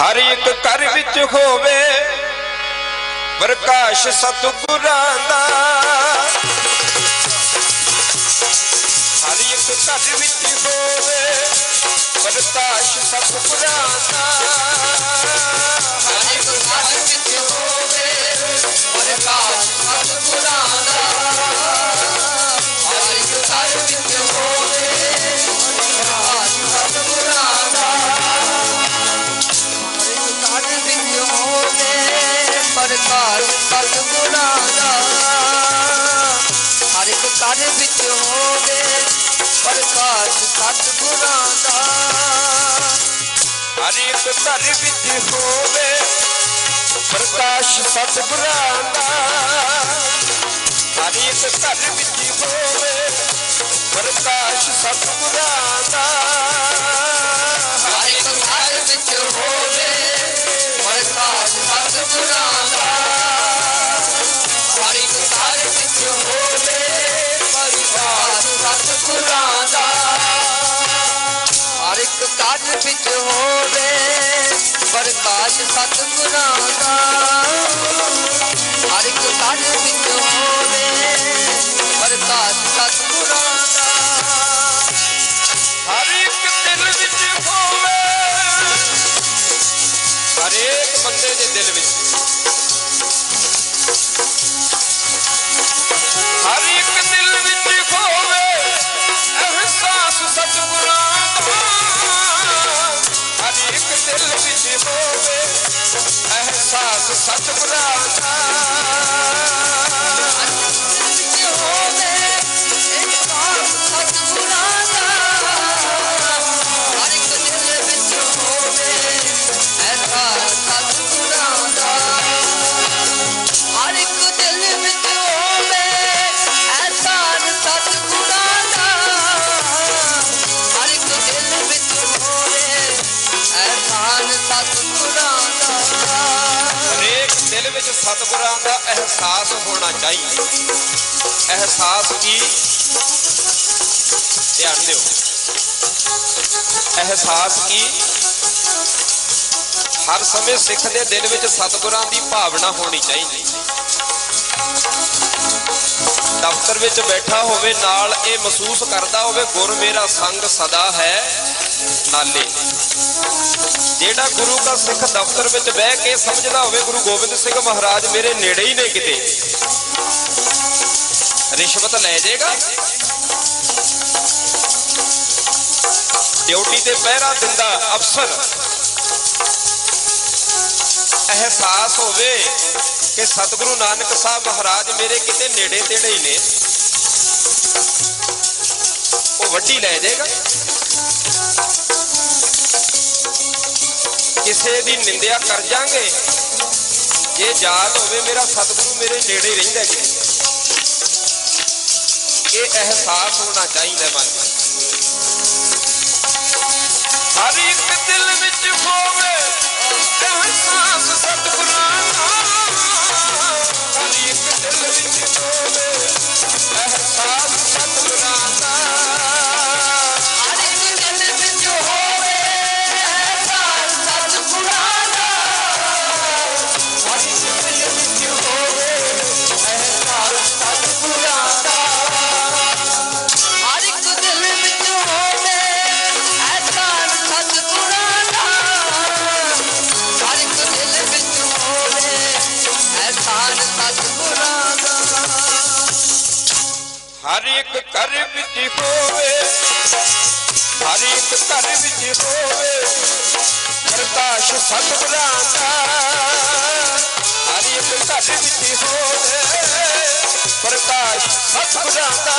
ਹਰ ਇੱਕ ਘਰ ਵਿੱਚ ਹੋਵੇ ਪ੍ਰਕਾਸ਼ ਸਤਿਗੁਰਾਂ ਦਾ। ਹਰ ਇੱਕ ਘਰ ਵਿੱਚ ਹੋਵੇ ਪ੍ਰਕਾਸ਼ ਸਤਿਗੁਰਾਂ ਦਾ। ਘਰ ਵਿੱਚ ਹੋਵੇ, ਪ੍ਰਕਾਸ਼ ਸਤਿਗੁਰਾਂ ਦਾ। ਹਰ ਇੱਕ ਘਰ ਵਿੱਚ ਹੋਵੇ, ਪ੍ਰਕਾਸ਼ ਸਤਿਗੁਰਾਂ ਦਾ। ਹਰ ਇੱਕ ਘਰ ਵਿੱਚ ਹੋਵੇ, ਪ੍ਰਕਾਸ਼ ਸਤਿਗੁਰਾਂ ਦਾ। ਸਤਿਗੁਰਾਂ ਦਾ। ਹਰ ਇੱਕ ਘਰ ਵਿੱਚ ਹੋਵੇ ਪ੍ਰਕਾਸ਼ ਸਤਿਗੁਰਾਂ ਦਾ। ਹਰ ਇੱਕ ਘਰ ਵਿੱਚ ਹੋਵੇ ਪ੍ਰਕਾਸ਼ ਸਤਿਗੁਰਾਂ ਦਾ। ਹਰ ਇੱਕ ਦਿਲ ਵਿੱਚ ਹੋਵੇ, ਹਰੇਕ ਬੰਦੇ ਦੇ ਦਿਲ ਵਿੱਚ। ਸੱਚ ਸੱਚ ਬੁਲਾਉਂਦਾ ਸਤਿਗੁਰਾਂ ਦਾ ਅਹਿਸਾਸ ਹੋਣਾ ਚਾਹੀਦਾ। ਅਹਿਸਾਸ ਕੀ? ਧਿਆਨ ਦਿਓ। ਅਹਿਸਾਸ ਕੀ? ਹਰ ਸਮੇਂ ਸਿੱਖ ਦੇ ਦਿਲ ਵਿੱਚ ਸਤਿਗੁਰਾਂ ਦੀ ਭਾਵਨਾ ਹੋਣੀ ਚਾਹੀਦੀ। ਦਫ਼ਤਰ ਵਿੱਚ ਬੈਠਾ ਹੋਵੇ, ਨਾਲ ਇਹ ਮਹਿਸੂਸ ਕਰਦਾ ਹੋਵੇ, ਗੁਰ ਮੇਰਾ ਸੰਗ ਸਦਾ ਹੈ ਨਾਲੇ। ਜਿਹੜਾ ਗੁਰੂ ਦਾ ਸਿੱਖ ਦਫ਼ਤਰ ਵਿੱਚ ਬਹਿ ਕੇ ਸਮਝਦਾ ਹੋਵੇ ਗੁਰੂ ਗੋਬਿੰਦ ਸਿੰਘ ਮਹਾਰਾਜ ਮੇਰੇ ਨੇੜੇ ਹੀ ਨੇ ਕਿਤੇ। ਰਿਸ਼ਵਤ ਲੈ ਜਾਏਗਾ। ਡਿਊਟੀ ਤੇ ਪਹਿਰਾ ਦਿੰਦਾ ਅਫਸਰ। ਅਹਿਸਾਸ ਹੋਵੇ ਕਿ ਸਤਿਗੁਰੂ ਨਾਨਕ ਸਾਹਿਬ ਮਹਾਰਾਜ ਮੇਰੇ ਕਿਤੇ ਨੇੜੇ ਤੇੜੇ ਹੀ ਨੇ। ਉਹ ਵੱਡੀ ਲੈ ਜਾਏਗਾ। ਕਿਸੇ ਦੀ ਨਿੰਦਿਆ ਕਰ ਜਾਾਂਗੇ। ਜੇ ਯਾਦ ਹੋਵੇ ਮੇਰਾ ਸਤਿਗੁਰੂ ਮੇਰੇ ਨੇੜੇ ਰਹਿੰਦਾ ਕਿ ਇਹ ਅਹਿਸਾਸ ਹੋਣਾ ਚਾਹੀਦਾ ਮਨ ਵਿੱਚ ਹਰ ਇੱਕ ਦਿਲ ਵਿੱਚ ਹੋਵੇ ਹਰ ਇੱਕ ਘਰ ਵਿੱਚ ਹੋਵੇ, ਹਰ ਇੱਕ ਘਰ ਵਿੱਚ ਹੋਵੇ, ਪ੍ਰਕਾਸ਼ ਸਤਿਗੁਰਾਂ ਦਾ ਹਰ ਇੱਕ ਘਰ ਵਿੱਚ ਹੋਵੇ, ਪ੍ਰਕਾਸ਼ ਸਤਿਗੁਰਾਂ ਦਾ